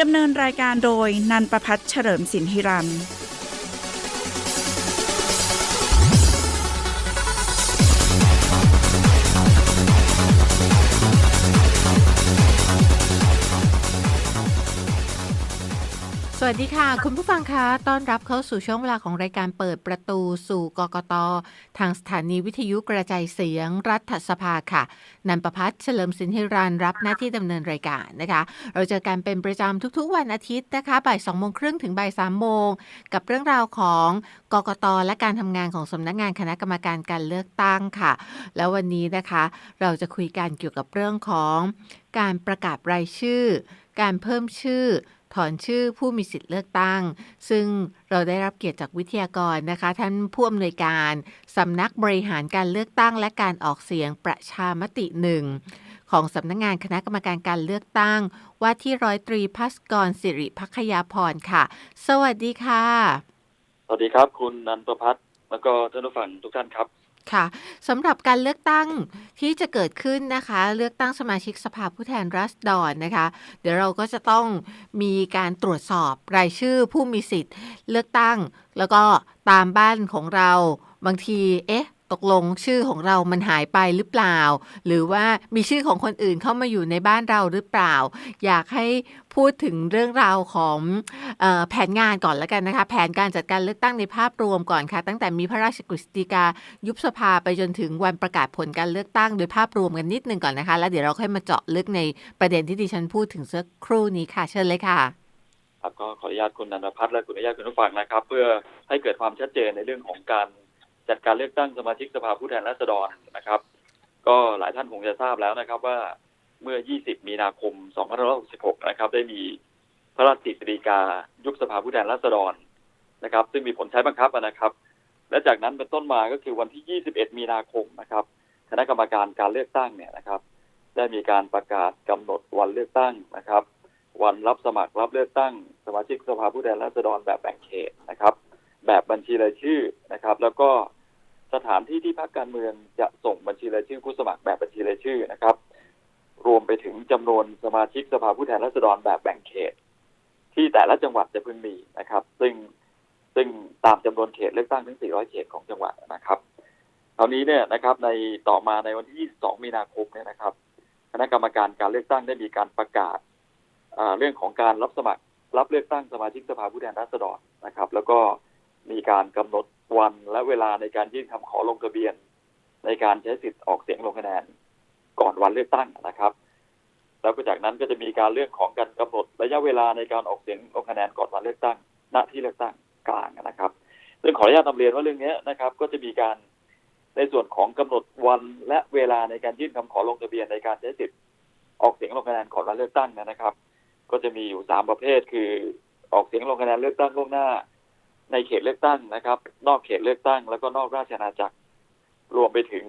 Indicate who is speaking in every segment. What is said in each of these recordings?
Speaker 1: ดำเนินรายการโดยนันประพัฒน์เฉลิมสินธิรัน
Speaker 2: สวัสดีค่ะ คุณผู้ฟังคะต้อนรับเข้าสู่ช่วงเวลาของรายการเปิดประตูสู่กกต ทางสถานีวิทยุกระจายเสียงรัฐสภาค่ะ นันประพัฒน์เฉลิมสินธิรันรับหน้าที่ดำเนินรายการนะคะ เราเจอกันเป็นประจำทุกๆวันอาทิตย์นะคะบ่าย2โมงครึ่งถึงบ่าย3โมงกับเรื่องราวของกกต และการทำงานของสำนักงานคณะกรรมการการเลือกตั้งค่ะ แล้ววันนี้นะคะเราจะคุยกันเกี่ยวกับเรื่องของ การประกาศรายชื่อ การเพิ่มชื่อ ถอนชื่อผู้มีสิทธิ์เลือกตั้ง ซึ่งเราได้รับเกียรติจากวิทยากรนะคะ ท่านผู้อำนวยการสำนักบริหารการเลือกตั้งและการออกเสียงประชามติหนึ่งของสำนักงานคณะกรรมการการเลือกตั้ง ว่าที่ร้อยตรีพัสกรสิริพักยาพรค่ะ สวัสดีค่ะ
Speaker 3: สวัสดีครับ คุณนันประพัฒน์แล้วก็ท่านผู้ฟังทุกท่านครับ
Speaker 2: ค่ะสำหรับการเลือกตั้งที่จะเกิดขึ้นนะคะ เลือกตั้งสมาชิกสภาผู้แทนราษฎรนะคะ เดี๋ยวเราก็จะต้องมีการตรวจสอบรายชื่อผู้มีสิทธิ์ เลือกตั้ง แล้วก็ตามบ้านของเราบางทีเอ๊ะ ตกลงชื่อของเรามันหายไปหรือเปล่า หรือว่ามีชื่อของคนอื่นเข้ามาอยู่ในบ้านเราหรือเปล่า อยากให้พูดถึงเรื่องราวของออแผนงานก่อนแล้วกันนะคะ แผนการจัดการเลือกตั้งในภาพรวมก่อนค่ะ ตั้งแต่มีพระราชกฤษฎีกายุบสภาไปจนถึงวันประกาศผลการเลือกตั้ง โดยภาพรวมกันนิดนึงก่อนนะคะ แล้วเดี๋ยวเราค่อยมาเจาะลึกในประเด็นที่ดิฉันพูดถึงสักครู่นี้ค่ะ เชิญเลยค่ะ
Speaker 3: ครับก็ขออนุญาตคุณนันทพัฒน์และคุณอนุญาตคุณผู้ฟังนะครับ เพื่อให้เกิดความชัดเจนในเรื่องของการ จัดการเลือกตั้งสมาชิกสภาผู้แทนราษฎรนะครับ ก็หลายท่านคงจะทราบแล้วนะครับ ว่าเมื่อ 20 มีนาคม 2566 นะครับ ได้มีพระราชกฤษฎีกายุบสภาผู้แทนราษฎรนะครับ ซึ่งมีผลใช้บังคับนะครับ และจากนั้นเป็นต้นมาก็คือวันที่ 21 มีนาคมนะครับ คณะกรรมการการเลือกตั้งเนี่ยนะครับ ได้มีการประกาศกำหนดวันเลือกตั้งนะครับ วันรับสมัครรับเลือกตั้ง สมาชิกสภาผู้แทนราษฎรแบบแบ่งเขตนะครับ แบบบัญชีรายชื่อนะครับ แล้วก็สถานที่ที่พรรคการเมืองจะส่งบัญชีรายชื่อผู้สมัครแบบบัญชีรายชื่อนะครับ รวมไปถึงจำนวนสมาชิกสภาผู้แทนราษฎรแบบแบ่งเขต ที่แต่ละจังหวัดจะพึงมีนะครับ ซึ่งซึ่งตามจำนวนเขตเลือกตั้งทั้ง 400 เขตของจังหวัดนะครับคราวนี้เนี่ยนะครับ ในต่อมาในวันที่ 22 มีนาคมเนี่ยนะครับ คณะกรรมการการเลือกตั้งได้มีการประกาศเรื่องของการรับสมัครรับเลือกตั้งสมาชิกสภาผู้แทนราษฎรนะครับ แล้วก็ การกำหนดวันและเวลาในการยื่นคำขอลงทะเบียน ในการใช้สิทธิ์ออกเสียงลงคะแนน ก่อนวันเลือกตั้งนะครับ แล้วก็จากนั้นก็จะมีการเรื่องของการกำหนดระยะเวลาในการออกเสียงลงคะแนนก่อนวันเลือกตั้ง ณที่เลือกตั้งกลางนะครับซึ่งขออนุญาตนำเรียนว่าเรื่องนี้นะครับ ก็จะมีการในส่วนของกำหนดวันและเวลาในการยื่นคำขอลงทะเบียนในการใช้สิทธิ์ออกเสียงลงคะแนนก่อนวันเลือกตั้งนะครับ ก็จะมีอยู่สามประเภทคือออกเสียงลงคะแนนเลือกตั้งล่วงหน้า ในเขตเลือกตั้งนะครับ นอกเขตเลือกตั้ง แล้วก็นอกราชอาณาจักร รวมไปถึง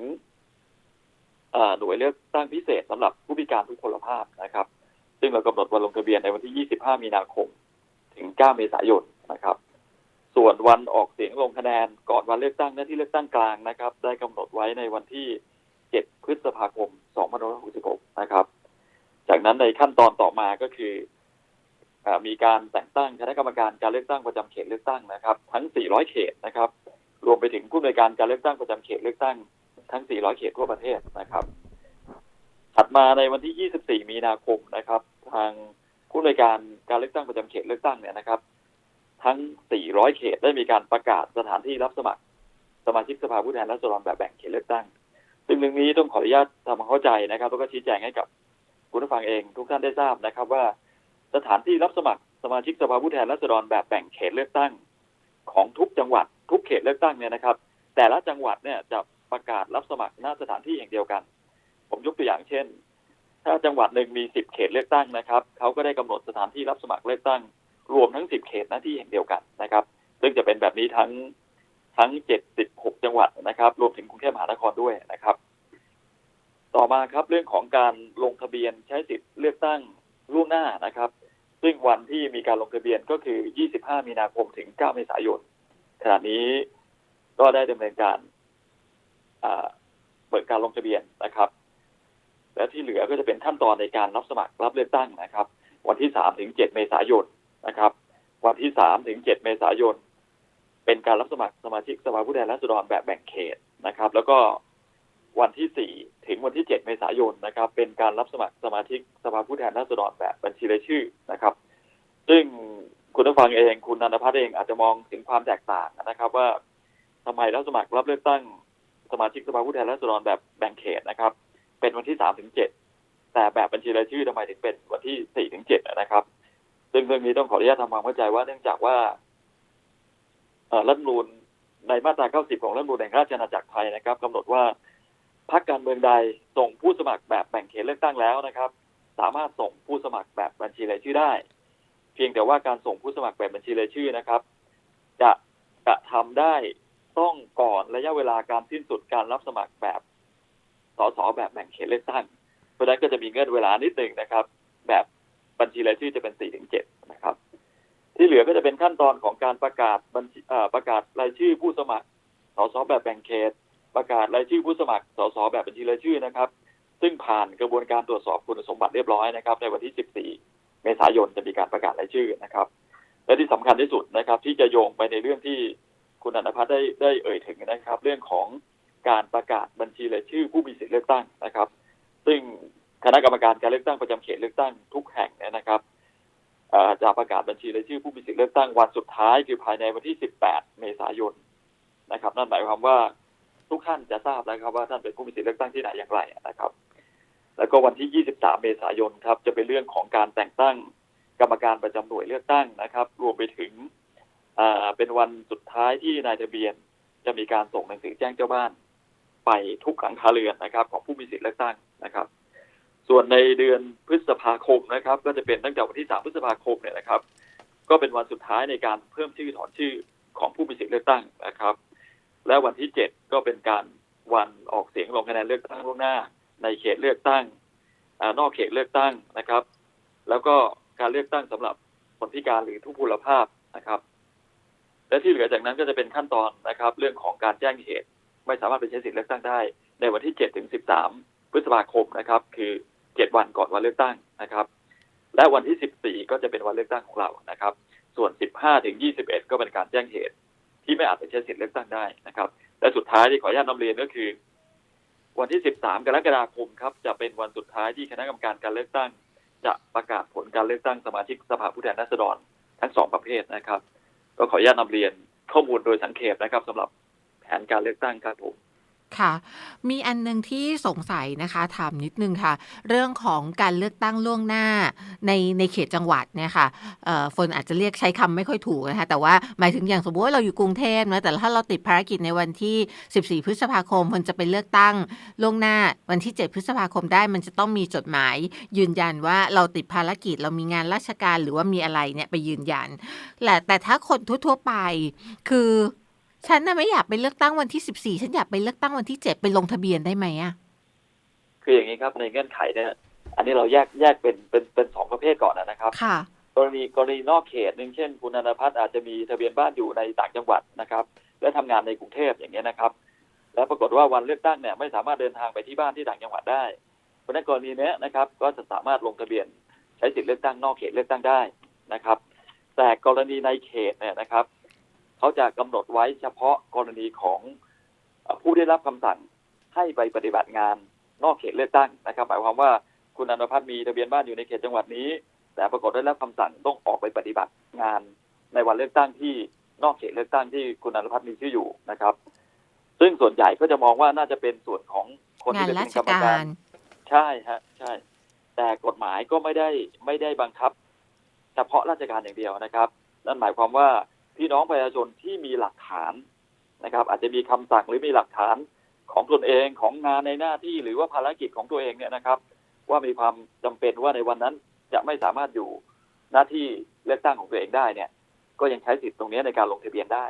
Speaker 3: หน่วยเลือกตั้งพิเศษสำหรับผู้พิการทุกพลภาพนะครับ ซึ่งเรากำหนดวันลงทะเบียนในวันที่ 25 มีนาคม ถึง 9 เมษายนนะครับ ส่วนวันออกเสียงลงคะแนนก่อนวันเลือกตั้งหน้าที่เลือกตั้งกลางนะครับ ได้กำหนดไว้ในวันที่ 7 พฤษภาคม 2566 นะครับ จากนั้นในขั้นตอนต่อมาก็คือ มีการแต่งตั้งคณะกรรมการการเลือกตั้งประจำเขตเลือกตั้งนะครับ ทั้ง 400 เขตนะครับ รวมไปถึงผู้อำนวยการการเลือกตั้งประจำเขตเลือกตั้งทั้ง 400 เขตทั่วประเทศนะครับถัดมาในวันที่ 24 มีนาคมนะครับ ทางผู้อำนวยการการเลือกตั้งประจำเขตเลือกตั้งเนี่ยนะครับ ทั้ง 400 เขตได้มีการประกาศสถานที่รับสมัคร สมาชิกสภาผู้แทนราษฎรแบบแบ่งเขตเลือกตั้งซึ่งเรื่องนี้ต้องขออนุญาตทำความเข้าใจนะครับแล้วก็ชี้แจงให้กับคุณผู้ฟังเองทุกท่านได้ทราบนะครับว่า สถานที่รับสมัครสมาชิกสภาผู้แทนราษฎรแบบแบ่งเขตเลือกตั้ง ของทุกจังหวัด ทุกเขตเลือกตั้งเนี่ยนะครับ แต่ละจังหวัดเนี่ยจะประกาศรับสมัครหน้าสถานที่อย่างเดียวกัน ผมยกตัวอย่างเช่น ถ้าจังหวัดหนึ่งมี10เขตเลือกตั้งนะครับเขาก็ได้กำหนดสถานที่รับสมัครเลือกตั้ง รวมทั้ง10เขตหน้าที่แห่งเดียวกันนะครับ ซึ่งจะเป็นแบบนี้ทั้งทั้ง76จังหวัดนะครับ รวมถึงกรุงเทพมหานครด้วยนะครับต่อมาครับเรื่องของการลงทะเบียนใช้สิทธิ์เลือกตั้งล่วงหน้านะครับ ซึ่งวันที่มีการลงทะเบียนก็คือ 25 มีนาคมถึง 9 เมษายน ขณะนี้ก็ได้ดำเนินการอ่าเปิดการลงทะเบียนนะครับ และที่เหลือก็จะเป็นขั้นตอนในการรับสมัครรับเลือกตั้งนะครับ วันที่ 3 ถึง 7 เมษายนนะครับ วันที่ 3 ถึง 7 เมษายน เป็นการรับสมัครสมาชิกสภาผู้แทนราษฎรแบบแบ่งเขตนะครับ แล้วก็วันที่ 4 ถึงวันที่ 7 เมษายนนะครับ เป็นการรับสมัครสมาชิกสภาผู้แทนราษฎรแบบบัญชีรายชื่อนะครับ ซึ่งคุณผู้ฟังเองคุณนันทพัฒน์เองอาจจะมองถึงความแตกต่างนะครับ ว่าทำไมรับสมัครรับเลือกตั้งสมาชิกสภาผู้แทนราษฎรแบบแบ่งเขตนะครับ เป็นวันที่ 3 ถึง 7 แต่แบบบัญชีรายชื่อทำไมถึงเป็นวันที่ 4 ถึง 7 นะครับ ซึ่งเรื่องนี้ต้องขออนุญาตทำความเข้าใจว่าเนื่องจากว่ารัฐมนูญในมาตรา 90 ของรัฐมนูญแห่งราชอาณาจักรไทยนะครับกำหนดว่า พรรคการเมืองใดส่งผู้สมัครแบบแบ่งเขตเลือกตั้งแล้วนะครับ สามารถส่งผู้สมัครแบบบัญชีรายชื่อได้ เพียงแต่ว่าการส่งผู้สมัครแบบบัญชีรายชื่อนะครับ จะกระทำได้ต้องก่อนระยะเวลาการสิ้นสุดการรับสมัครแบบสสแบบแบ่งเขตเลือกตั้ง เพราะนั้นก็จะมีเงื่อนเวลานิดหนึ่งนะครับ แบบบัญชีรายชื่อจะเป็น4ถึง7นะครับ ที่เหลือก็จะเป็นขั้นตอนของการประกาศบัญชีประกาศรายชื่อผู้สมัครสสแบบแบ่งเขต ประกาศรายชื่อผู้สมัครสสแบบบัญชีรายชื่อนะครับ ซึ่งผ่านกระบวนการตรวจสอบคุณสมบัติเรียบร้อยนะครับ ในวันที่ 14 เมษายนจะมีการประกาศรายชื่อนะครับ และที่สำคัญที่สุดนะครับ ที่จะโยงไปในเรื่องที่คุณอนันพัฒน์ได้ได้เอ่ยถึงนะครับ เรื่องของการประกาศบัญชีรายชื่อผู้มีสิทธิเลือกตั้งนะครับ ซึ่งคณะกรรมการการเลือกตั้งประจำเขตเลือกตั้งทุกแห่งเนี่ยนะครับจะประกาศบัญชีรายชื่อผู้มีสิทธิเลือกตั้งวันสุดท้ายคือภายในวันที่ 18 เมษายนนะครับ นั่นหมายความว่า ทุกท่านจะทราบแล้วครับว่าท่านเป็นผู้มีสิทธิเลือกตั้งที่ไหนอย่างไรนะครับ แล้วก็วันที่ 23 เมษายนครับ จะเป็นเรื่องของการแต่งตั้งกรรมการประจำหน่วยเลือกตั้งนะครับ รวมไปถึงเป็นวันสุดท้ายที่นายทะเบียนจะมีการส่งหนังสือแจ้งเจ้าบ้าน ไปทุกหลังคาเรือนนะครับ ของผู้มีสิทธิเลือกตั้งนะครับ ส่วนในเดือนพฤษภาคมนะครับ ก็จะเป็นตั้งแต่วันที่ 3 พฤษภาคมเนี่ยนะครับ ก็เป็นวันสุดท้ายในการเพิ่มชื่อถอนชื่อของผู้มีสิทธิเลือกตั้งนะครับ และวันที่7ก็เป็นการวันออกเสียงลงคะแนนเลือกตั้งล่วงหน้า ในเขตเลือกตั้งอานอกเขตเลือกตั้งนะครับ แล้วก็การเลือกตั้งสำหรับคนพิการหรือทุพพลภาพนะครับ และที่เหลือจากนั้นก็จะเป็นขั้นตอนนะครับ เรื่องของการแจ้งเหตุ ไม่สามารถไปใช้สิทธิเลือกตั้งได้ ในวันที่7ถึง13พฤษภาคมนะครับ คือ7วันก่อนวันเลือกตั้งนะครับ และวันที่14ก็จะเป็นวันเลือกตั้งของเรานะครับ ส่วน15ถึง21ก็เป็นการแจ้งเหตุ ที่ไม่อาจไปใช้สิทธิเลือกตั้งได้นะครับ และสุดท้ายที่ขออนุญาตนำเรียนก็คือ วันที่ 13 กรกฎาคมครับจะเป็นวันสุดท้ายที่คณะกรรมการการเลือกตั้ง จะประกาศผลการเลือกตั้งสมาชิกสภาผู้แทนราษฎรทั้งสองประเภทนะครับ ก็ขออนุญาตนำเรียนข้อมูลโดยสังเขปนะครับสำหรับแผนการเลือกตั้งครับผม
Speaker 2: ค่ะ มีอันหนึงที่สงสัยนะคะถามนิดนึงค่ะ เรื่องของการเลือกตั้งล่วงหน้าในในเขตจังหวัดเนี่ยค่ะฝนอาจจะเรียกใช้คำไม่ค่อยถูกนะคะแต่ว่าหมายถึงอย่างสมมติว่าเราอยู่กรุงเทพนะแต่ถ้าเราติดภารกิจในวันที่ 14 พฤษภาคมมันจะไปเลือกตั้งล่วงหน้าวันที่ 7 พฤษภาคมได้ มันจะต้องมีจดหมาย ยืนยันว่าเราติดภารกิจเรามีงานราชการหรือว่ามีอะไรเนี่ยไปยืนยันแหละแต่ถ้าคนทั่วๆไปคือ ฉันน่ะไม่อยากไปเลือกตั้งวันที่14ฉันอยากไปเลือกตั้งวันที่7ไปลงทะเบียนได้ไหมอะ
Speaker 3: คืออย่างนี้ครับในเงื่อนไขเนี่ยอันนี้เราแยกแยกเป็นเป็นเป็นสองประเภทก่อนนะครับ
Speaker 2: ค่ะ
Speaker 3: กรณีกรณีนอกเขตหนึ่งเช่น คุณอนันทพัฒน์อาจจะมีทะเบียนบ้านอยู่ในต่างจังหวัดนะครับ และทำงานในกรุงเทพอย่างเงี้ยนะครับ แล้วปรากฏว่าวันเลือกตั้งเนี่ยไม่สามารถเดินทางไปที่บ้านที่ต่างจังหวัดได้เพราะฉะนั้นกรณีเนี้ยนะครับ ก็จะสามารถลงทะเบียนใช้สิทธิเลือกตั้งนอกเขตเลือกตั้งได้นะครับ แต่กรณีในเขตเนี่ยนะครับ เขาจะกำหนดไว้เฉพาะกรณีของเอ่อผู้ได้รับคำสั่งให้ไปปฏิบัติงานนอกเขตเลือกตั้งนะครับ หมายความว่าคุณอนันทพัฒน์มีทะเบียนบ้านอยู่ในเขตจังหวัดนี้ แต่ปรากฏได้รับคำสั่งต้องออกไปปฏิบัติงานในวันเลือกตั้งที่นอกเขตเลือกตั้งที่คุณอนันทพัฒน์มีชื่ออยู่นะครับ ซึ่งส่วนใหญ่ก็จะมองว่าน่าจะเป็นส่วนของคน
Speaker 2: งาน
Speaker 3: ที่เป็น
Speaker 2: ราช
Speaker 3: กรรม
Speaker 2: กา
Speaker 3: การรใช่ฮะใช่ แต่กฎหมายก็ไม่ได้ไม่ได้บังคับ เฉพาะราชการอย่างเดียวนะครับ นั่นหมายความว่า พี่น้องประชาชนที่มีหลักฐานนะครับ อาจจะมีคำสั่งหรือมีหลักฐานของตนเองของงานในหน้าที่หรือว่าภารกิจของตัวเองเนี่ยนะครับ ว่ามีความจำเป็นว่าในวันนั้นจะไม่สามารถอยู่หน้าที่เลือกตั้งของตัวเองได้เนี่ย ก็ยังใช้สิทธิ์ตรงนี้ในการลงทะเบียนได้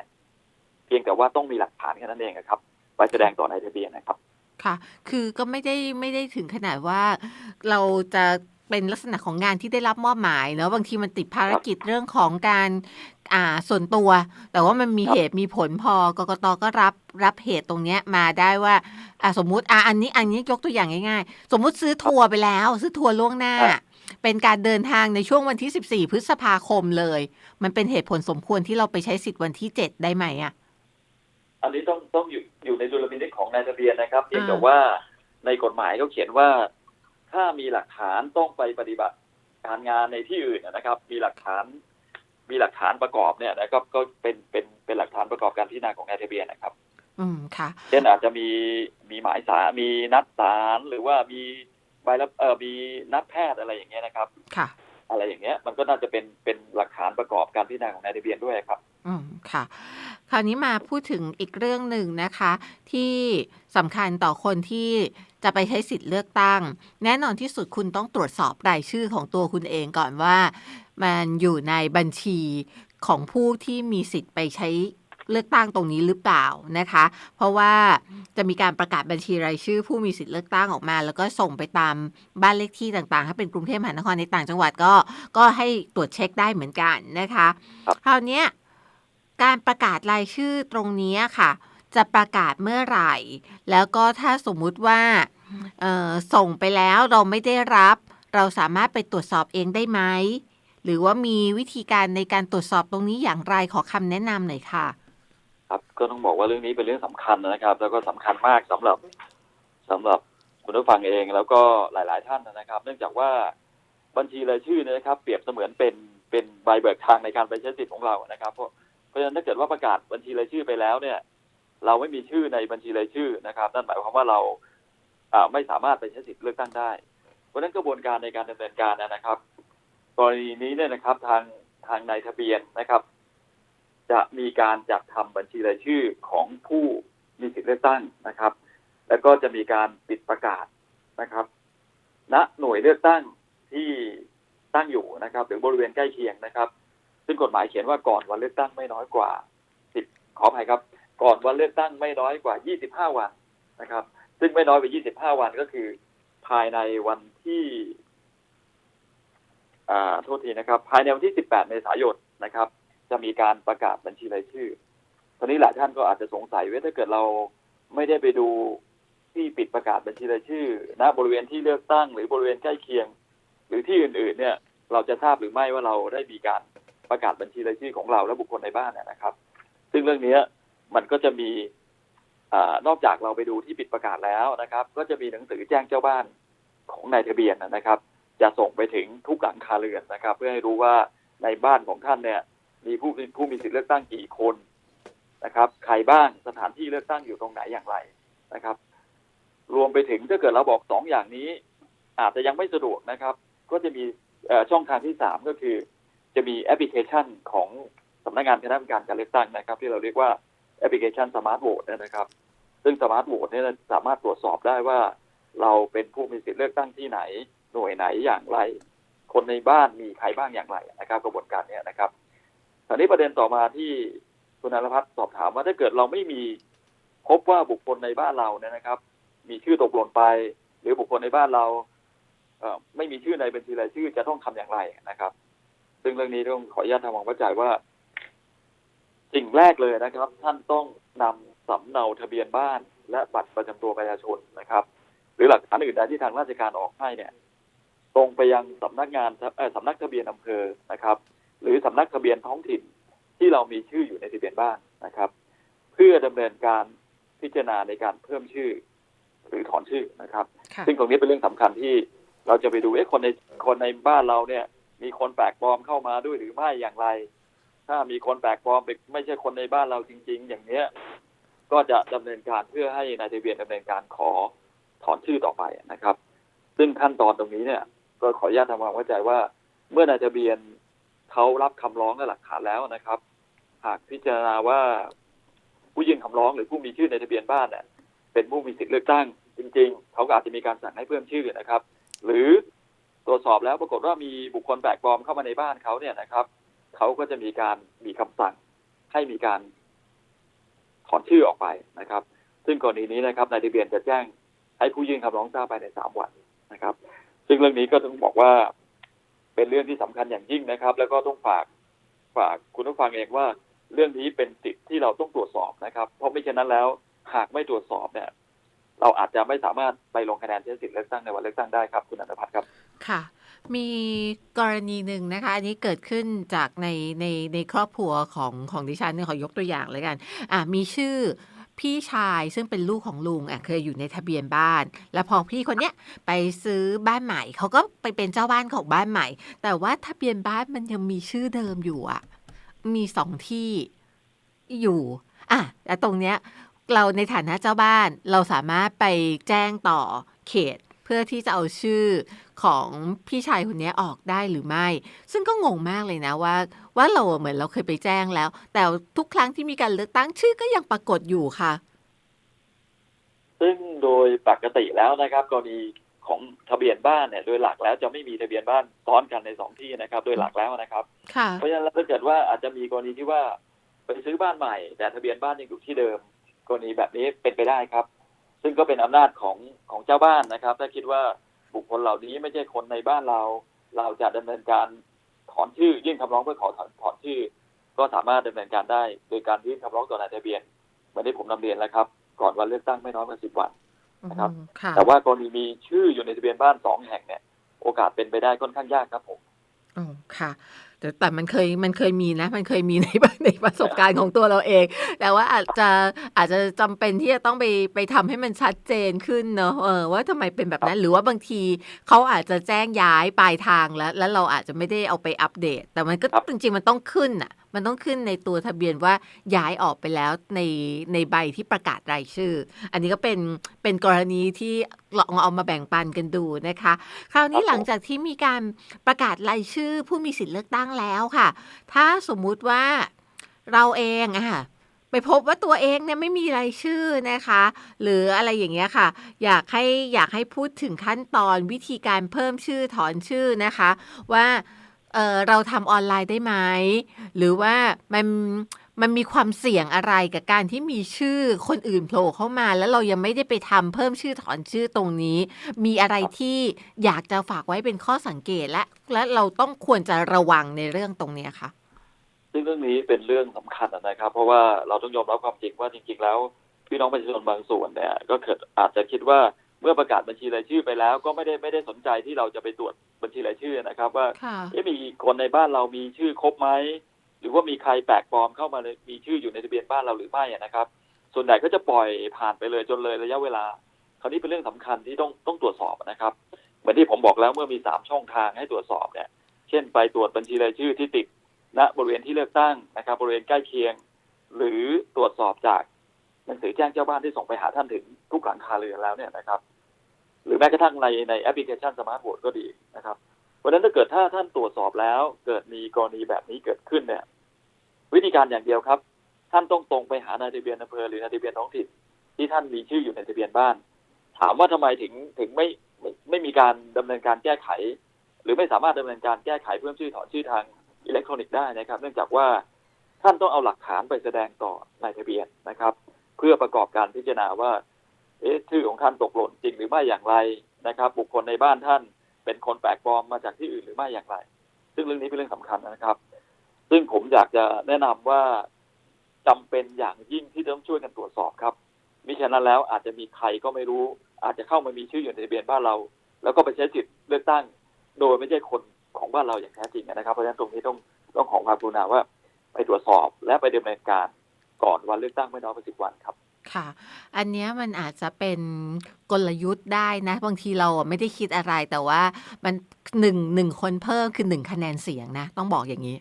Speaker 3: เพียงแต่ว่าต้องมีหลักฐานแค่นั้นเองครับ ไปแสดงต่อนายทะเบียนนะครับ
Speaker 2: ค่ะ คือก็ไม่ได้ไม่ได้ถึงขนาดว่าเราจะ เป็นลักษณะของงานที่ได้รับมอบหมายเนาะบางทีมันติดภารกิจเรื่องของการอ่าส่วนตัว แต่ว่ามันมี
Speaker 3: ครับ
Speaker 2: เหตุมีผลพอกกตก็รับรับเหตุตรงเนี้ยมาได้ว่าอ่าสมมุติอ่าอันนี้อันนี้ยกตัวอย่างง่าย ๆ สมมุติซื้อทัวร์ไปแล้ว ซื้อทัวร์ล่วงหน้า เป็นการเดินทางในช่วงวันที่ 14 พฤษภาคมเลย มันเป็นเหตุผลสมควรที่เราไปใช้สิทธิ์วันที่ 7 ได้ไหมอะ
Speaker 3: อันนี้ต้องต้องอยู่อยู่ในดุลพินิจของนายทะเบียนนะครับเพียงแต่
Speaker 2: อ่า
Speaker 3: ว่าในกฎหมายเขาเขียนว่า ถ้ามีหลักฐานต้องไปปฏิบัติการงานในที่อื่นนะครับ มีหลักฐานมีหลักฐานประกอบเนี่ยนะครับก็เป็นเป็นเป็นหลักฐานประกอบการพิจารณาของนายทะเบียนนะครับ
Speaker 2: อืมค่ะ
Speaker 3: เช่นอาจจะมีมีหมายสารมีนัดศาลหรือว่ามีใบรับเออมีนัดแพทย์อะไรอย่างเงี้ยนะครับ
Speaker 2: ค่ะ
Speaker 3: อะไรอย่างเงี้ย มันก็น่าจะเป็นเป็นหลักฐานประกอบการพิจารณาของนายทะเบียนด้วยครับ
Speaker 2: อืมค่ะ คราวนี้มาพูดถึงอีกเรื่องหนึ่งนะคะ ที่สำคัญต่อคนที่จะไปใช้สิทธิ์เลือกตั้ง แน่นอนที่สุดคุณต้องตรวจสอบรายชื่อของตัวคุณเองก่อนว่า มันอยู่ในบัญชีของผู้ที่มีสิทธิ์ไปใช้เลือกตั้งตรงนี้หรือเปล่านะคะ เพราะว่าจะมีการประกาศบัญชีรายชื่อ ผู้มีสิทธิ์เลือกตั้งออกมา แล้วก็ส่งไปตามบ้านเลขที่ต่างๆ ถ้าเป็นกรุงเทพมหานครในต่างจังหวัดก็ก็ให้ตรวจเช็คได้เหมือนกันนะคะ
Speaker 3: ครับ
Speaker 2: คราวเนี้ย การประกาศรายชื่อตรงนี้ค่ะ จะประกาศเมื่อไหร่ แล้วก็ถ้าสมมุติว่าส่งไปแล้วเราไม่ได้รับ เราสามารถไปตรวจสอบเองได้ไหมหรือว่ามีวิธีการในการตรวจสอบตรงนี้อย่างไรขอคำแนะนำหน่อยค่ะ
Speaker 3: ครับก็ต้องบอกว่าเรื่องนี้เป็นเรื่องสำคัญนะครับ แล้วก็สำคัญมากสำหรับสำหรับคุณผู้ฟังเองแล้วก็หลาย ๆ ท่านนะครับ เนื่องจากว่าบัญชีรายชื่อนะครับ เปรียบเสมือนเป็นเป็นใบเบิกทางในการไปใช้สิทธิ์ของเรานะครับ เพราะ เพราะฉะนั้นถ้าเกิดว่าประกาศบัญชีรายชื่อไปแล้วเนี่ย เราไม่มีชื่อในบัญชีรายชื่อนะครับ นั่นหมายความว่าเราไม่สามารถไปใช้สิทธิ์เลือกตั้งได้ เพราะฉะนั้นกระบวนการในการดำเนินการนะครับ กรณีนี้เนี่ยนะครับทางทางนายทะเบียนนะครับ จะมีการจัดทำบัญชีรายชื่อของผู้มีสิทธิเลือกตั้งนะครับ แล้วก็จะมีการปิดประกาศนะครับณหน่วยเลือกตั้งที่ตั้งอยู่นะครับหรือบริเวณใกล้เคียงนะครับ ซึ่งกฎหมายเขียนว่าก่อนวันเลือกตั้งไม่น้อยกว่า10ขออภัยครับ ก่อนวันเลือกตั้งไม่น้อยกว่า25วันนะครับ ซึ่งไม่น้อยกว่า25วันก็คือ ภายในวันที่อ่าโทษทีนะครับ ภายในวันที่18เมษายนนะครับ จะมีการประกาศบัญชีรายชื่อตอนนี้หลายท่านก็อาจจะสงสัยว่าถ้าเกิดเราไม่ได้ไปดูที่ปิดประกาศบัญชีรายชื่อณบริเวณที่เลือกตั้งหรือบริเวณใกล้เคียง หรือที่อื่น ๆ เนี่ย เราจะทราบหรือไม่ว่าเราได้มีการ ประกาศบัญชีรายชื่อของเราและบุคคลในบ้านเนี่ยนะครับ ซึ่งเรื่องนี้มันก็จะมีอนอกจากเราไปดูที่ปิดประกาศแล้วนะครับ ก็จะมีหนังสือแจ้งเจ้าบ้านของนายทะเบียนนะครับ จะส่งไปถึงทุกหลังคาเรือนนะครับ เพื่อให้รู้ว่าในบ้านของท่านเนี่ย มีผู้ผู้มีสิทธิเลือกตั้งกี่คนนะครับ ใครบ้างสถานที่เลือกตั้งอยู่ตรงไหนอย่างไรนะครับ รวมไปถึงถ้าเกิดเราบอกสองอย่างนี้ อาจจะยังไม่สะดวกนะครับ ก็จะมีช่องทางที่สามก็คือ จะมีแอปพลิเคชันของสำนักงานคณะกรรมการการเลือกตั้งนะครับ ที่เราเรียกว่าแอปพลิเคชันสมาร์ทโหวตนะครับ ซึ่งสมาร์ทโหวตเนี่ยสามารถตรวจสอบได้ว่า เราเป็นผู้มีสิทธิเลือกตั้งที่ไหน หน่วยไหนอย่างไร คนในบ้านมีใครบ้างอย่างไรนะครับ กระบวนการเนี้ยนะครับคราวนี้ประเด็นต่อมาที่คุณนรพัฒน์สอบถามว่าถ้าเกิดเราไม่มีพบว่าบุคคลในบ้านเราเนี่ยนะครับ มีชื่อตกหล่นไป หรือบุคคลในบ้านเราเอ่อไม่มีชื่อในบัญชีรายชื่อจะต้องทำอย่างไรนะครับ ซึ่งเรื่องนี้ต้องขออนุญาตทำความเข้าใจว่าสิ่งแรกเลยนะครับ ท่านต้องนำสำเนาทะเบียนบ้าน และบัตรประจำตัวประชาชนนะครับ หรือหลักฐานอื่นใดที่ทางราชการออกให้เนี่ยตรงไปยังสำนักงานเอ่อสำนักทะเบียนอำเภอนะครับ หรือสำนักทะเบียนท้องถิ่นที่เรามีชื่ออยู่ในทะเบียนบ้านนะครับ เพื่อดำเนินการพิจารณาในการเพิ่มชื่อ หรือถอนชื่อนะครับ
Speaker 2: ค่ะ
Speaker 3: ซึ่งตรงนี้เป็นเรื่องสำคัญที่เราจะไปดูเอ๊ะคนในคนในบ้านเราเนี่ย มีคนแปลกปลอมเข้ามาด้วยหรือไม่อย่างไร ถ้ามีคนแปลกปลอมเป็นไม่ใช่คนในบ้านเราจริง ๆ อย่างเนี้ย ก็จะดำเนินการเพื่อให้นายทะเบียนดำเนินการขอถอนชื่อต่อไปนะครับ ซึ่งขั้นตอนตรงนี้เนี่ย ก็ขออนุญาตทำความเข้าใจว่า เมื่อนายทะเบียนเขารับคำร้องและหลักฐานแล้วนะครับ หากพิจารณาว่าผู้ยื่นคำร้องหรือผู้มีชื่อในทะเบียนบ้านเนี่ยเป็นผู้มีสิทธิเลือกตั้งจริง ๆ เขาก็อาจจะมีการสั่งให้เพิ่มชื่อนะครับ หรือ ตรวจสอบแล้วปรากฏว่ามีบุคคลแปลกปลอมเข้ามาในบ้านเขาเนี่ยนะครับเขาก็จะมีการมีคำสั่งให้มีการถอนชื่อออกไปนะครับ ซึ่งกรณีนี้นะครับนายทะเบียนจะแจ้งให้ผู้ยื่นคำร้องทราบภายในสามวันนะครับ ซึ่งเรื่องนี้ก็ต้องบอกว่าเป็นเรื่องที่สำคัญอย่างยิ่งนะครับ แล้วก็ต้องฝากฝากคุณผู้ฟังเองว่าเรื่องนี้เป็นสิทธิ์ที่เราต้องตรวจสอบนะครับ เพราะไม่เช่นนั้นแล้ว หากไม่ตรวจสอบเนี่ย เราอาจจะไม่สามารถไปลงคะแนนใช้สิทธิ์เลือกตั้งในวันเลือกตั้งได้ครับคุณอนันทพัฒน์ครับ
Speaker 2: ค่ะ มีกรณีหนึ่งนะคะ อันนี้เกิดขึ้นจากในในในครอบครัวของของดิฉันเนี่ยขอยกตัวอย่างเลยกันอะมีชื่อพี่ชายซึ่งเป็นลูกของลุงอะเคยอยู่ในทะเบียนบ้าน แล้วพอพี่คนเนี้ยไปซื้อบ้านใหม่เขาก็ไปเป็นเจ้าบ้านของบ้านใหม่ แต่ว่าทะเบียนบ้านมันยังมีชื่อเดิมอยู่อะมีสองที่อยู่อะแต่ตรงเนี้ย เราในฐานะเจ้าบ้านเราสามารถไปแจ้งต่อเขต เพื่อที่จะเอาชื่อของพี่ชายคนนี้ออกได้หรือไม่ ซึ่งก็งงมากเลยนะว่า ว่าเราเหมือนเราเคยไปแจ้งแล้ว แต่ทุกครั้งที่มีการเลือกตั้งชื่อก็ยังปรากฏอยู่ค่ะ
Speaker 3: ซึ่งโดยปกติแล้วนะครับกรณีของทะเบียนบ้านเนี่ยโดยหลักแล้วจะไม่มีทะเบียนบ้านซ้อนกันในสองที่นะครับ โดยหลักแล้วนะครับ
Speaker 2: ค่ะ
Speaker 3: เพราะฉะนั้นแล้วถ้าเกิดว่าอาจจะมีกรณีที่ว่าไปซื้อบ้านใหม่ แต่ทะเบียนบ้านยังอยู่ที่เดิม กรณีแบบนี้เป็นไปได้ครับ ซึ่งก็เป็นอำนาจของของเจ้าบ้านนะครับ ถ้าคิดว่าบุคคลเหล่านี้ไม่ใช่คนในบ้านเรา เราจะดำเนินการถอนชื่อ ยื่นคำร้องเพื่อขอถอนถอนชื่อ ก็สามารถดำเนินการได้ โดยการยื่นคำร้องต่อนายทะเบียนเหมือนที่ผมนำเรียนแล้วครับ ก่อนวันเลือกตั้งไม่น้อยกว่าสิบวันนะครับ
Speaker 2: อืมค่ะ
Speaker 3: แต่ว่ากรณีมีชื่ออยู่ในทะเบียนบ้านสองแห่งเนี่ย โอกาสเป็นไปได้ค่อนข้างยากครับผม
Speaker 2: อ๋อค่ะ แต่แต่มันเคยมันเคยมีนะ มันเคยมีในในประสบการณ์ของตัวเราเอง แต่ว่าอาจจะอาจจะจำเป็นที่จะต้องไปไปทำให้มันชัดเจนขึ้นเนอะเออว่าทำไมเป็นแบบนั้น หรือว่าบางทีเขาอาจจะแจ้งย้ายปลายทางแล้ว แล้วเราอาจจะไม่ได้เอาไปอัปเดต แต่มันก็
Speaker 3: ครับ
Speaker 2: จริงๆมันต้องขึ้นอะ มันต้องขึ้นในตัวทะเบียนว่าย้ายออกไปแล้วในในใบที่ประกาศรายชื่อ อันนี้ก็เป็นเป็นกรณีที่ลองเอามาแบ่งปันกันดูนะคะ คราวนี้หลังจากที่มีการประกาศรายชื่อผู้มีสิทธิ์เลือกตั้งแล้วค่ะ ถ้าสมมุติว่าเราเองอะไปพบว่าตัวเองเนี่ยไม่มีรายชื่อนะคะ หรืออะไรอย่างเงี้ยค่ะ อยากให้อยากให้พูดถึงขั้นตอนวิธีการเพิ่มชื่อถอนชื่อนะคะ ว่า เออเราทำออนไลน์ได้ไหมหรือว่ามันมันมีความเสี่ยงอะไรกับการที่มีชื่อคนอื่นโผล่เข้ามา แล้วเรายังไม่ได้ไปทำเพิ่มชื่อถอนชื่อตรงนี้ มีอะไรที่อยากจะฝากไว้เป็นข้อสังเกตและ และเราต้องควรจะระวังในเรื่องตรงนี้ค่ะ
Speaker 3: ซึ่งเรื่องนี้เป็นเรื่องสำคัญนะครับ เพราะว่าเราต้องยอมรับความจริงว่าจริง ๆ แล้ว พี่น้องประชาชนบางส่วนเนี่ย ก็เกิดอาจจะคิดว่า เมื่อประกาศบัญชีรายชื่อไปแล้วก็ไม่ได้ไม่ได้สนใจที่เราจะไปตรวจบัญชีรายชื่อนะครับ ว่า
Speaker 2: ค่ะ
Speaker 3: เอ๊ะมีคนในบ้านเรามีชื่อครบไหมหรือว่ามีใครแปลกปลอมเข้ามาเลยมีชื่ออยู่ในทะเบียนบ้านเราหรือไม่อะนะครับ ส่วนใหญ่ก็จะปล่อยผ่านไปเลยจนเลยระยะเวลา คราวนี้เป็นเรื่องสำคัญที่ต้องต้องตรวจสอบนะครับเหมือนที่ผมบอกแล้วเมื่อมีสามช่องทางให้ตรวจสอบเนี่ย เช่นไปตรวจบัญชีรายชื่อที่ติดณบริเวณที่เลือกตั้งนะครับ บริเวณใกล้เคียง หรือตรวจสอบจากหนังสือแจ้งเจ้าบ้านที่ส่งไปหาท่านถึงทุกหลังคาเรือนแล้วเนี่ยนะครับ หรือแม้กระทั่งในในแอปพลิเคชันสมาร์ทโฟนก็ดีนะครับ เพราะฉะนั้นถ้าเกิดถ้าท่านตรวจสอบแล้ว เกิดมีกรณีแบบนี้เกิดขึ้นเนี่ย วิธีการอย่างเดียวครับ ท่านต้องตรงไปหานายทะเบียนอำเภอหรือนายทะเบียนท้องถิ่นที่ท่านมีชื่ออยู่ในทะเบียนบ้าน ถามว่าทำไมถึงถึงไม่ไม่ไม่มีการดำเนินการแก้ไข หรือไม่สามารถดำเนินการแก้ไขเพิ่มชื่อถอนชื่อทางอิเล็กทรอนิกส์ได้นะครับ เนื่องจากว่าท่านต้องเอาหลักฐานไปแสดงต่อนายทะเบียนนะครับ เพื่อประกอบการพิจารณาว่า เอ๊ะชื่อของท่านตกหล่นจริงหรือไม่อย่างไรนะครับ บุคคลในบ้านท่านเป็นคนแปลกปลอมมาจากที่อื่นหรือไม่อย่างไร ซึ่งเรื่องนี้เป็นเรื่องสำคัญนะครับ ซึ่งผมอยากจะแนะนำว่าจำเป็นอย่างยิ่งที่ต้องช่วยกันตรวจสอบครับมิฉะนั้นแล้วอาจจะมีใครก็ไม่รู้ อาจจะเข้ามามีชื่ออยู่ในทะเบียนบ้านเรา แล้วก็ไปใช้สิทธิ์เลือกตั้ง โดยไม่ใช่คนของบ้านเราอย่างแท้จริงนะครับเพราะฉะนั้นตรงนี้ต้องต้องขอความกรุณาว่า ไปตรวจสอบและไปดำเนินการก่อนวันเลือกตั้งไม่น้อยกว่าสิบวันครับ
Speaker 2: ค่ะ อันเนี้ยมันอาจจะเป็นกลยุทธ์ได้นะ บางทีเราอะไม่ได้คิดอะไรแต่ว่ามันหนึ่งหนึ่งคนเพิ่มคือหนึ่งคะแนนเสียงนะ ต้องบอกอย่างนี้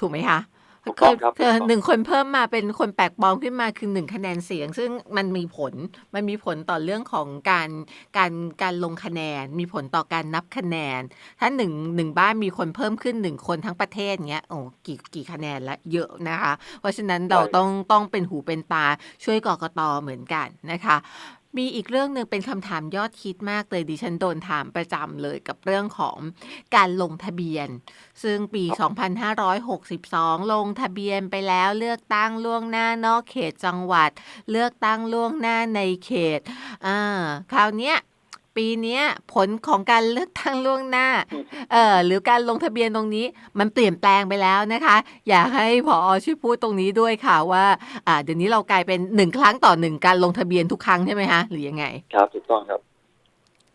Speaker 2: ถูกไหมคะ
Speaker 3: ถูกต้องครับ
Speaker 2: เออ
Speaker 3: ถูกต้อง
Speaker 2: หนึ่งคนเพิ่มมาเป็นคนแปลกปลอมขึ้นมาคือหนึ่งคะแนนเสียง ซึ่งมันมีผลมันมีผลต่อเรื่องของการการการลงคะแนน มีผลต่อการนับคะแนน ถ้าหนึ่งหนึ่งบ้านมีคนเพิ่มขึ้นหนึ่งคนทั้งประเทศเงี้ยโอ้กี่กี่คะแนนละเยอะนะคะ เพราะฉะนั้นเราต้องต้องเป็นหูเป็นตาช่วยกกตเหมือนกันนะคะ มีอีกเรื่องหนึ่งเป็นคำถามยอดฮิตมากเลยดิฉันโดนถามประจำเลยกับเรื่องของการลงทะเบียน ซึ่งปี 2562 ลงทะเบียนไปแล้วเลือกตั้งล่วงหน้านอกเขตจังหวัด เลือกตั้งล่วงหน้าในเขตอ่าคราวเนี้ย ปีเนี้ยผลของการเลือกตั้งล่วงหน้าเอ่อหรือการลงทะเบียนตรงนี้มันเปลี่ยนแปลงไปแล้วนะคะ อยากให้พอช่วยพูดตรงนี้ด้วยค่ะว่าอ่าเดี๋ยวนี้เรากลายเป็นหนึ่งครั้งต่อหนึ่งการลงทะเบียนทุกครั้งใช่ไหมคะหรือยังไง
Speaker 3: ครับถูกต้องครับ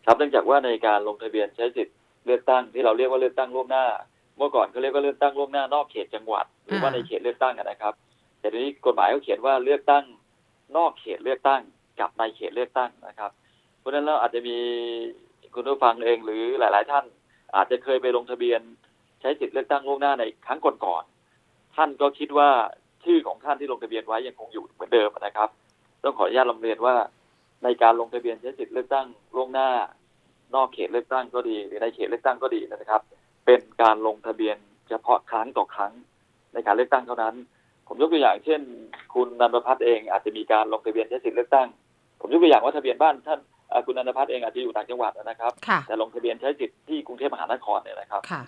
Speaker 3: ครับเนื่องจากว่าในการลงทะเบียนใช้สิทธิ์เลือกตั้งที่เราเรียกว่าเลือกตั้งล่วงหน้า เมื่อก่อนเขาเรียกว่าเลือกตั้งล่วงหน้านอกเขตจังหวัด หรือว่า
Speaker 2: อ่า
Speaker 3: ในเขตเลือกตั้งอะนะครับ แต่ทีนี้กฎหมายเขาเขียนว่าเลือกตั้งนอกเขตเลือกตั้งกับในเขตเลือกตั้งนะครับเพราะฉะนั้นเราอาจจะมีคุณผู้ฟังเองหรือหลาย ๆ ท่าน อาจจะเคยไปลงทะเบียนใช้สิทธิ์เลือกตั้งล่วงหน้าในครั้งก่อนๆท่านก็คิดว่าชื่อของท่านที่ลงทะเบียนไว้ยังคงอยู่เหมือนเดิมนะครับ ต้องขออนุญาตลำเรียนว่า ในการลงทะเบียนใช้สิทธิ์เลือกตั้งล่วงหน้า นอกเขตเลือกตั้งก็ดี หรือในเขตเลือกตั้งก็ดีนะครับ เป็นการลงทะเบียนเฉพาะครั้งต่อครั้งในการเลือกตั้งเท่านั้น ผมยกตัวอย่างเช่น คุณนันทพัฒน์เองอาจจะมีการลงทะเบียนใช้สิทธิ์เลือกตั้ง ผมยกตัวอย่างว่าทะเบียนบ้านท่าน คุณนันทพัฒน์เองอาจจะอยู่ต่างจังหวัดนะครับ
Speaker 2: ค่ะ
Speaker 3: แต่ลงทะเบียนใช้สิทธิ์ที่กรุงเทพมหานครเนี่ยนะครับ
Speaker 2: ค่ะ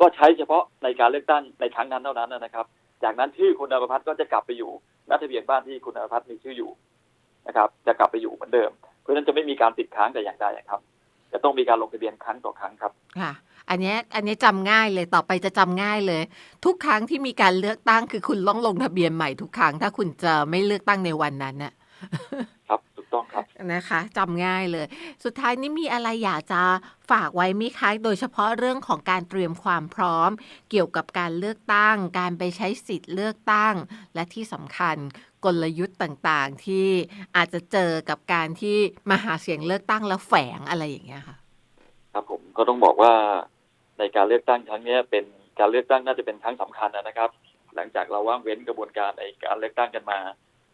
Speaker 3: ก็ใช้เฉพาะในการเลือกตั้งในครั้งนั้นเท่านั้นนะครับ จากนั้นชื่อคุณนรพัฒน์ก็จะกลับไปอยู่ณทะเบียนบ้านที่คุณนรพัฒน์มีชื่ออยู่นะครับ จะกลับไปอยู่เหมือนเดิม เพราะฉะนั้นจะไม่มีการติดค้างแต่อย่างใดครับจะต้องมีการลงทะเบียนครั้งต่อครั้งครับ
Speaker 2: ค่ะ อันเนี้ยอันเนี้ยจำง่ายเลยต่อไปจะจำง่ายเลย ทุกครั้งที่มีการเลือกตั้งคือคุณต้องลงทะเบียนใหม่ทุกครั้ง ถ้าคุณจะไม่เลือกตั้งในวันนั้นน่ะ นะคะจำง่ายเลย สุดท้ายนี้มีอะไรอยากจะฝากไว้ไหมคะโดยเฉพาะเรื่องของการเตรียมความพร้อม เกี่ยวกับการเลือกตั้ง การไปใช้สิทธิ์เลือกตั้ง และที่สำคัญกลยุทธ์ต่างๆ ที่อาจจะเจอกับการที่มาหาเสียงเลือกตั้งแล้วแฝงอะไรอย่างเงี้ยค่ะ
Speaker 3: ครับผมก็ต้องบอกว่าในการเลือกตั้งครั้งนี้เป็นการเลือกตั้งน่าจะเป็นครั้งสำคัญนะครับ หลังจากเราว่างเว้นกระบวนการในการเลือกตั้งกันมา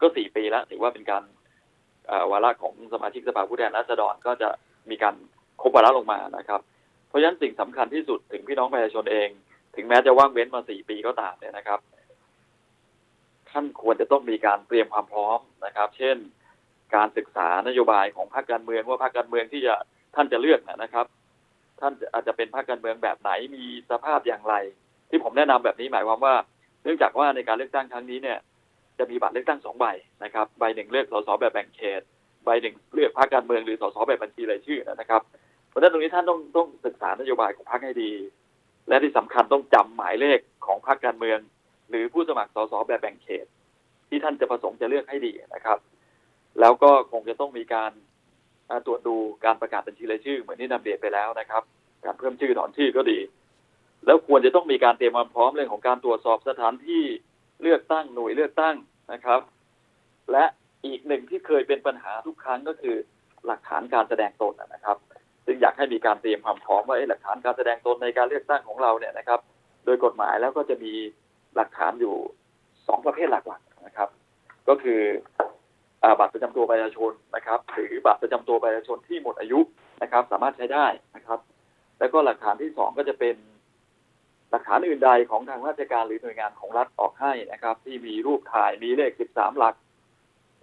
Speaker 3: ก็สี่ปีแล้วถือว่าเป็นการ วาระของสมาชิกสภาผู้แทนราษฎรก็จะมีการครบวาระลงมานะครับ เพราะฉะนั้นสิ่งสำคัญที่สุดถึงพี่น้องประชาชนเอง ถึงแม้จะว่างเว้นมาสี่ปีก็ตามเนี่ยนะครับ ท่านควรจะต้องมีการเตรียมความพร้อมนะครับ เช่น การศึกษานโยบายของพรรคการเมืองว่าพรรคการเมืองที่จะท่านจะเลือกนะครับ ท่านอาจจะเป็นพรรคการเมืองแบบไหนมีสภาพอย่างไร ที่ผมแนะนำแบบนี้หมายความว่า เนื่องจากว่าในการเลือกตั้งครั้งนี้เนี่ย จะมีบัตรเลือกตั้งสองใบนะครับใบหนึ่งเลือกสสแบบแบ่งเขตใบหนึ่งเลือกพรรคการเมืองหรือสสแบบบัญชีรายชื่อนะครับเพราะฉะนั้นตรงนี้ท่านต้องต้องศึกษานโยบายของพรรคให้ดี และที่สำคัญต้องจำหมายเลขของพรรคการเมือง หรือผู้สมัครสสแบบแบ่งเขต ที่ท่านจะประสงค์จะเลือกให้ดีนะครับ แล้วก็คงจะต้องมีการตรวจดูการประกาศบัญชีรายชื่อ เหมือนที่นำเรียนไปแล้วนะครับ การเพิ่มชื่อถอนชื่อก็ดี แล้วควรจะต้องมีการเตรียมความพร้อมเรื่องของการตรวจสอบสถานที่เลือกตั้งหน่วยเลือกตั้ง นะครับ และอีกหนึ่งที่เคยเป็นปัญหาทุกครั้งก็คือหลักฐานการแสดงตนนะครับ ซึ่งอยากให้มีการเตรียมความพร้อมว่าหลักฐานการแสดงตนในการเลือกตั้งของเราเนี่ยนะครับ โดยกฎหมายแล้วก็จะมีหลักฐานอยู่สองประเภทหลักๆนะครับ ก็คืออบัตรประจำตัวประชาชนนะครับหรือบัตรประจำตัวประชาชนที่หมดอายุนะครับ สามารถใช้ได้นะครับ แล้วก็หลักฐานที่สองก็จะเป็น หลักฐานอื่นใดของทางราชการหรือหน่วยงานของรัฐออกให้นะครับ ที่มีรูปถ่ายมีเลข 13 หลัก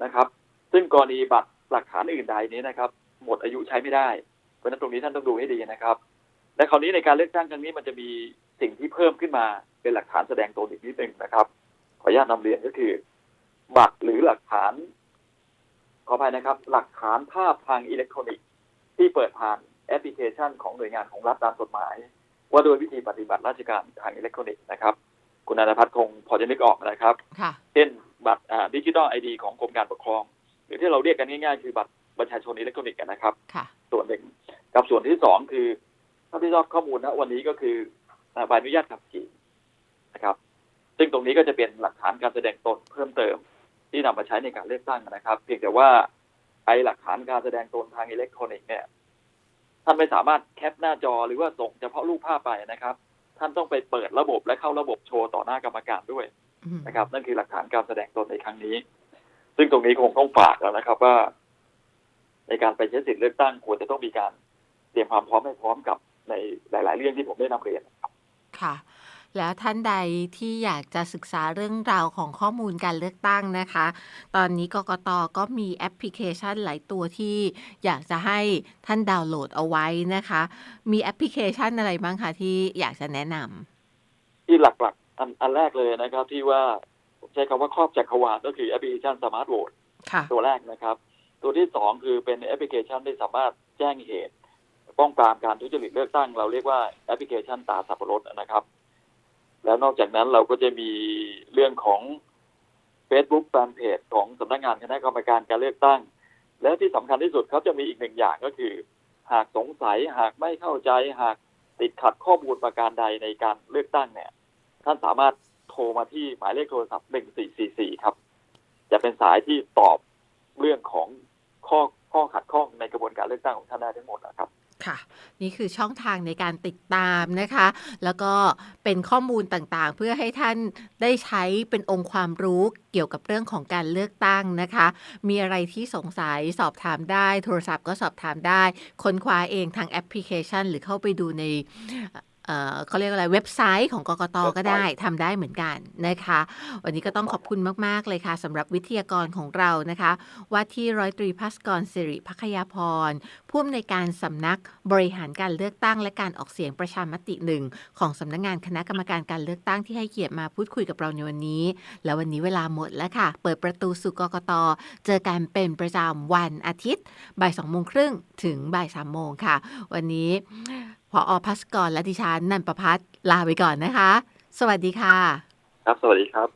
Speaker 3: นะครับ ซึ่งกรณีบัตรหลักฐานอื่นใดนี้นะครับ หมดอายุใช้ไม่ได้ เพราะนั้นตรงนี้ท่านต้องดูให้ดีนะครับ และคราวนี้ในการเลือกตั้งครั้งนี้มันจะมีสิ่งที่เพิ่มขึ้นมาเป็นหลักฐานแสดงตนอีกนิดหนึ่งนะครับ ขออนุญาตนำเรียนก็คือ บัตรหรือหลักฐานขออภัยนะครับ หลักฐานภาพทางอิเล็กทรอนิกส์ที่เปิดผ่านแอปพลิเคชันของหน่วยงานของรัฐตามกฎหมาย ว่าโดยวิธีปฏิบัติราชการทางอิเล็กทรอนิกส์นะครับ คุณอนันทพัฒน์คงพอจะนึกออกนะครับ
Speaker 2: ค่ะ
Speaker 3: เช่นบัตรดิจิทัลไอดีของกรมการปกครอง หรือที่เราเรียกกันง่ายๆ คือบัตรประชาชนอิเล็กทรอนิกส์นะครับ
Speaker 2: ค่ะ
Speaker 3: ส่วนหนึ่งกับส่วนที่สองคือเท่าที่ทราบข้อมูลนะวันนี้ก็คืออ่าใบอนุญาตขับขี่นะครับ ซึ่งตรงนี้ก็จะเป็นหลักฐานการแสดงตนเพิ่มเติม ที่นำมาใช้ในการเลือกตั้งนะครับ เพียงแต่ว่าไอหลักฐานการแสดงตนทางอิเล็กทรอนิกส์เนี่ย ท่านไม่สามารถแคปหน้าจอหรือว่าส่งเฉพาะรูปภาพไปนะครับ ท่านต้องไปเปิดระบบและเข้าระบบโชว์ต่อหน้ากรรมการด้วย
Speaker 2: อืม
Speaker 3: นะครับ นั่นคือหลักฐานการแสดงตนในครั้งนี้ ซึ่งตรงนี้คงต้องฝากแล้วนะครับว่า ในการไปใช้สิทธิ์เลือกตั้งควรจะต้องมีการเตรียมความพร้อมให้พร้อมกับในหลาย ๆ เรื่องที่ผมได้นำเรียน
Speaker 2: ค่ะ แล้วท่านใดที่อยากจะศึกษาเรื่องราวของข้อมูลการเลือกตั้งนะคะ ตอนนี้กกตก็มีแอปพลิเคชันหลายตัวที่อยากจะให้ท่านดาวน์โหลดเอาไว้นะคะ มีแอปพลิเคชันอะไรบ้างคะที่อยากจะแนะนำ
Speaker 3: ที่หลักๆ อันอันแรกเลยนะครับที่ว่าผมใช้คำว่าครอบจักรวาลก็คือแอปพลิเคชันสมาร์ทโหวต
Speaker 2: ค่ะ
Speaker 3: ตัวแรกนะครับ ตัวที่สองคือเป็นแอปพลิเคชันที่สามารถแจ้งเหตุป้องปรามการทุจริตเลือกตั้ง เราเรียกว่าแอปพลิเคชันตาสับปะรดนะครับ แล้วนอกจากนั้นเราก็จะมีเรื่องของ Facebook แฟนเพจของสำนักงานคณะกรรมการการเลือกตั้ง และที่สำคัญที่สุดเขาจะมีอีกหนึ่งอย่างก็คือ หากสงสัยหากไม่เข้าใจหากติดขัดข้อมูลประการใดในการเลือกตั้งเนี่ย ท่านสามารถโทรมาที่หมายเลขโทรศัพท์ 1444 ครับ จะเป็นสายที่ตอบเรื่องของข้อข้อขัดข้องในกระบวนการเลือกตั้งของท่านได้ทั้งหมดนะครับ
Speaker 2: ค่ะ นี่คือช่องทางในการติดตามนะคะ แล้วก็เป็นข้อมูลต่างๆ เพื่อให้ท่านได้ใช้เป็นองค์ความรู้เกี่ยวกับเรื่องของการเลือกตั้งนะคะ มีอะไรที่สงสัยสอบถามได้ โทรศัพท์ก็สอบถามได้ ค้นคว้าเองทางแอปพลิเคชัน หรือเข้าไปดูใน เอ่อเขาเรียกอะไรเว็บไซต์ของกกตก็ได้ทำได้เหมือนกันนะคะ วันนี้ก็ต้องขอบคุณมาก ๆ เลยค่ะสำหรับวิทยากรของเรานะคะ ว่าที่ร้อยตรีพัสกรสิริพักยาพรผู้อำนวยการสำนักบริหารการเลือกตั้งและการออกเสียงประชามติหนึ่งของสำนักงานคณะกรรมการการเลือกตั้งที่ให้เกียรติมาพูดคุยกับเราในวันนี้ แล้ววันนี้เวลาหมดแล้วค่ะ เปิดประตูสู่กกตเจอกันเป็นประจำวันอาทิตย์บ่ายสองโมงครึ่งถึงบ่ายสามโมงค่ะ วันนี้ พออพัสกรและดิฉันนันประพัฒน์ลาไปก่อนนะคะ สวัสดีค่ะ
Speaker 3: ครับ สวัสดีครับ